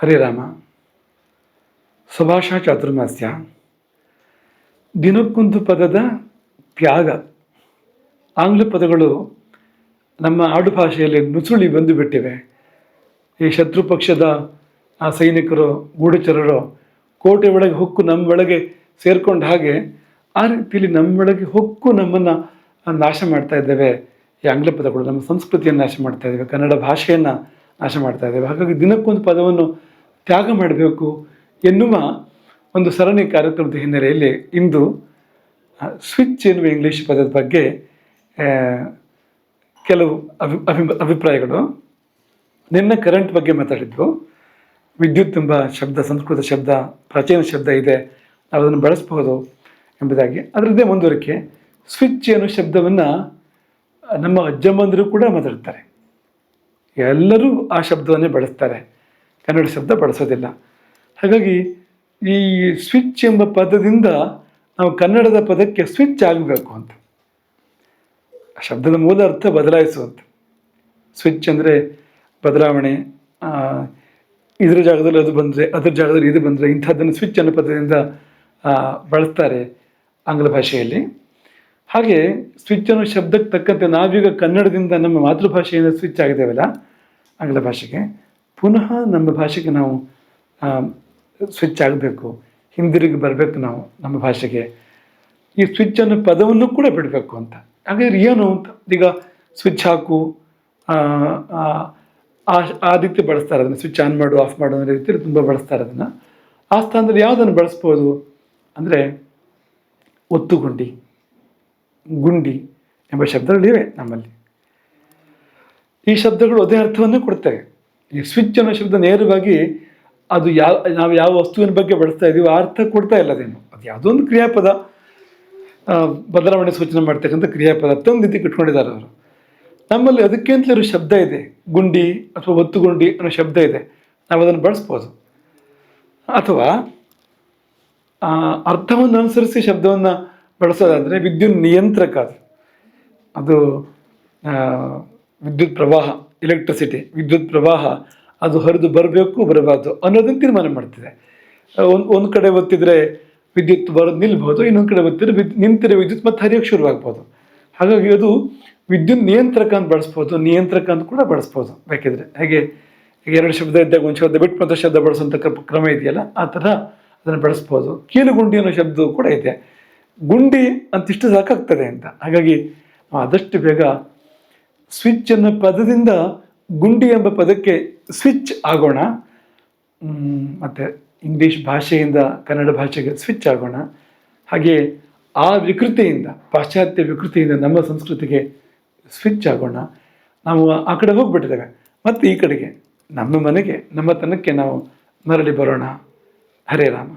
ಹರಿರಾಮ ಸುಭಾಷ ಚಾತುರ್ಮಾಸ್ಯ. ದಿನಕ್ಕೊಂದು ಪದದ ತ್ಯಾಗ. ಆಂಗ್ಲ ಪದಗಳು ನಮ್ಮ ಆಡುಭಾಷೆಯಲ್ಲಿ ನುಸುಳಿ ಬಂದು ಬಿಟ್ಟಿವೆ ಈ ಶತ್ರು ಪಕ್ಷದ ಆ ಸೈನಿಕರು, ಗೂಢಚರರು ಕೋಟೆ ಒಳಗೆ ಹೊಕ್ಕು ನಮ್ಮ ಒಳಗೆ ಸೇರ್ಕೊಂಡ ಹಾಗೆ ಆ ರೀತಿಯಲ್ಲಿ ನಮ್ಮೊಳಗೆ ಹೊಕ್ಕು ನಮ್ಮನ್ನು ನಾಶ ಮಾಡ್ತಾ ಇದ್ದೇವೆ. ಈ ಆಂಗ್ಲ ಪದಗಳು ನಮ್ಮ ಸಂಸ್ಕೃತಿಯನ್ನು ನಾಶ ಮಾಡ್ತಾ ಇದ್ದೇವೆ. ಕನ್ನಡ ಭಾಷೆಯನ್ನು ನಾಶ ಮಾಡ್ತಾ ಇದ್ದೇವೆ. ಹಾಗಾಗಿ ದಿನಕ್ಕೊಂದು ಪದವನ್ನು ತ್ಯಾಗ ಮಾಡಬೇಕು ಎನ್ನುವ ಒಂದು ಸರಣಿ ಕಾರ್ಯಕ್ರಮದ ಹಿನ್ನೆಲೆಯಲ್ಲಿ ಇಂದು ಸ್ವಿಚ್ ಎನ್ನುವ ಇಂಗ್ಲೀಷ್ ಪದದ ಬಗ್ಗೆ ಕೆಲವು ಅಭಿ ಅಭಿ ಅಭಿಪ್ರಾಯಗಳು. ನಿನ್ನ ಕರೆಂಟ್ ಬಗ್ಗೆ ಮಾತಾಡಿದ್ದು. ವಿದ್ಯುತ್ ಎಂಬ ಶಬ್ದ, ಸಂಸ್ಕೃತ ಶಬ್ದ, ಪ್ರಾಚೀನ ಶಬ್ದ ಇದೆ ನಾವು ಅದನ್ನು ಬಳಸಬಹುದು ಎಂಬುದಾಗಿ. ಅದರದ್ದೇ ಮುಂದುವರಿಕೆ. ಸ್ವಿಚ್ ಅನ್ನೋ ಶಬ್ದವನ್ನು, ನಮ್ಮ ಅಜ್ಜಮ್ಮಂದರು ಕೂಡ ಮಾತಾಡ್ತಾರೆ. ಎಲ್ಲರೂ ಆ ಶಬ್ದವನ್ನೇ ಬಳಸ್ತಾರೆ. ಕನ್ನಡ ಶಬ್ದ ಬಳಸೋದಿಲ್ಲ. ಹಾಗಾಗಿ ಈ ಸ್ವಿಚ್ ಎಂಬ ಪದದಿಂದ ನಾವು ಕನ್ನಡದ ಪದಕ್ಕೆ ಸ್ವಿಚ್ ಆಗಬೇಕು ಅಂತ. ಶಬ್ದದ ಮೂಲ ಅರ್ಥ ಬದಲಾಯಿಸುವಂತ. ಸ್ವಿಚ್ ಅಂದರೆ ಬದಲಾವಣೆ ಇದರ ಜಾಗದಲ್ಲಿ ಅದು ಬಂದರೆ, ಅದರ ಜಾಗದಲ್ಲಿ ಇದು ಬಂದರೆ ಇಂಥದ್ದನ್ನು ಸ್ವಿಚ್ ಅನ್ನೋ ಪದದಿಂದ ಬಳಸ್ತಾರೆ ಆಂಗ್ಲ ಭಾಷೆಯಲ್ಲಿ. ಹಾಗೆ ಸ್ವಿಚ್ ಅನ್ನೋ ಶಬ್ದಕ್ಕೆ ತಕ್ಕಂತೆ ನಾವೀಗ ಕನ್ನಡದಿಂದ ನಮ್ಮ ಮಾತೃಭಾಷೆಯಿಂದ ಸ್ವಿಚ್ ಆಗಿದ್ದೇವಲ್ಲ, ಆಂಗ್ಲ ಭಾಷೆಗೆ. ಪುನಃ ನಮ್ಮ ಭಾಷೆಗೆ ನಾವು ಸ್ವಿಚ್ ಆಗಬೇಕು. ಹಿಂದಿರುಗಿ ಬರಬೇಕು ನಾವು ನಮ್ಮ ಭಾಷೆಗೆ. ಈ ಸ್ವಿಚ್ ಅನ್ನೋ ಪದವನ್ನು ಕೂಡ ಬಿಡಬೇಕು ಅಂತ. ಹಾಗಾದ್ರೆ ಏನು ಅಂತ? ಈಗ ಸ್ವಿಚ್ ಹಾಕು ಆ, ಆ, ರೀತಿ ಬಳಸ್ತಾರೆ ಅದನ್ನು. ಸ್ವಿಚ್ ಆನ್ ಮಾಡು ಆಫ್ ಮಾಡು ಅನ್ನೋ ರೀತಿಯಲ್ಲಿ ತುಂಬ ಬಳಸ್ತಾರೆ ಅದನ್ನು. ಆ ಸ್ಥಾನದಲ್ಲಿ ಯಾವುದನ್ನು ಬಳಸ್ಬೋದು ಅಂದರೆ ಒತ್ತುಗುಂಡಿ ಗುಂಡಿ ಎಂಬ ಶಬ್ದಗಳಿವೆ ನಮ್ಮಲ್ಲಿ. ಈ ಶಬ್ದಗಳು ಅದೇ ಅರ್ಥವನ್ನು ಕೊಡ್ತವೆ. ಈ ಸ್ವಿಚ್ ಅನ್ನೋ ಶಬ್ದ ನೇರವಾಗಿ ಅದು ಯಾವ, ನಾವು ಯಾವ ವಸ್ತುವಿನ ಬಗ್ಗೆ ಬಳಸ್ತಾ ಇದೀವೋ ಆ ಅರ್ಥ ಕೊಡ್ತಾ ಇಲ್ಲ ಅದೇನು. ಅದು ಯಾವುದೋ ಒಂದು ಕ್ರಿಯಾಪದ ಬದಲಾವಣೆ ಸೂಚನೆ ಮಾಡ್ತಕ್ಕಂಥ ಕ್ರಿಯಾಪದ ತಂದು ರೀತಿ ಇಟ್ಕೊಂಡಿದ್ದಾರೆ ಅವರು. ನಮ್ಮಲ್ಲಿ ಅದಕ್ಕೆ ಅಂತಲೇ ಶಬ್ದ ಇದೆ. ಗುಂಡಿ ಅಥವಾ ಒತ್ತುಗುಂಡಿ ಅನ್ನೋ ಶಬ್ದ ಇದೆ. ನಾವು ಅದನ್ನು ಬಳಸ್ಬೋದು. ಅಥವಾ ಅರ್ಥವನ್ನು ಅನುಸರಿಸಿ ಶಬ್ದವನ್ನು ಬಳಸೋದಾದರೆ ವಿದ್ಯುತ್ ನಿಯಂತ್ರಕ ಅದು. ವಿದ್ಯುತ್ ಪ್ರವಾಹ. ಎಲೆಕ್ಟ್ರಿಸಿಟಿ ವಿದ್ಯುತ್ ಪ್ರವಾಹ, ಅದು ಹರಿದು ಬರಬೇಕು, ಬರಬಾರ್ದು ಅನ್ನೋದನ್ನು ತೀರ್ಮಾನ ಮಾಡ್ತಿದೆ. ಒಂದು ಒಂದು ಕಡೆ ಒತ್ತಿದ್ರೆ ವಿದ್ಯುತ್ ಬರೋದು ನಿಲ್ಬೋದು, ಇನ್ನೊಂದು ಕಡೆ ಒತ್ತಿದ್ರೆ ವಿದ್ ನಿಂತಿರೋ ವಿದ್ಯುತ್ ಮತ್ತೆ ಹರಿಯೋಕ್ಕೆ ಶುರುವಾಗ್ಬೋದು. ಹಾಗಾಗಿ ಅದು ವಿದ್ಯುತ್ ನಿಯಂತ್ರಕ ಅಂತ ಬಳಸ್ಬೋದು, ನಿಯಂತ್ರಕ ಅಂತ ಕೂಡ ಬಳಸ್ಬೋದು. ಬೇಕಿದ್ರೆ ಹಾಗೆ, ಈಗ ಎರಡು ಶಬ್ದ ಇದ್ದಾಗ ಒಂದು ಶಬ್ದ ಬಿಟ್ಟು ಮತ್ತೆ ಶಬ್ದ ಬಳಸುವಂಥ ಕ್ರ- ಕ್ರಮ ಇದೆಯಲ್ಲ, ಆ ಥರ ಅದನ್ನು ಬಳಸ್ಬೋದು. ಕೀಲುಗುಂಡಿ ಅನ್ನೋ ಶಬ್ದ ಕೂಡ ಇದೆ. ಗುಂಡಿ ಅಂತಿಷ್ಟು ಸಾಕಾಗ್ತದೆ ಅಂತ. ಹಾಗಾಗಿ ಆದಷ್ಟು ಬೇಗ ಸ್ವಿಚ್ ಅನ್ನೋ ಪದದಿಂದ ಗುಂಡಿ ಎಂಬ ಪದಕ್ಕೆ ಸ್ವಿಚ್ ಆಗೋಣ. ಮತ್ತು ಇಂಗ್ಲೀಷ್ ಭಾಷೆಯಿಂದ ಕನ್ನಡ ಭಾಷೆಗೆ ಸ್ವಿಚ್ ಆಗೋಣ. ಹಾಗೆ ಆ ವಿಕೃತಿಯಿಂದ, ಪಾಶ್ಚಾತ್ಯ ವಿಕೃತಿಯಿಂದ ನಮ್ಮ ಸಂಸ್ಕೃತಿಗೆ ಸ್ವಿಚ್ ಆಗೋಣ. ನಾವು ಆ ಕಡೆ ಹೋಗ್ಬಿಟ್ಟಿದ್ದೇವೆ. ಮತ್ತು ಈ ಕಡೆಗೆ, ನಮ್ಮ ಮನೆಗೆ, ನಮ್ಮ ತನಕ್ಕೆ ನಾವು ಮರಳಿ ಬರೋಣ. ಹರೇ ರಾಮ.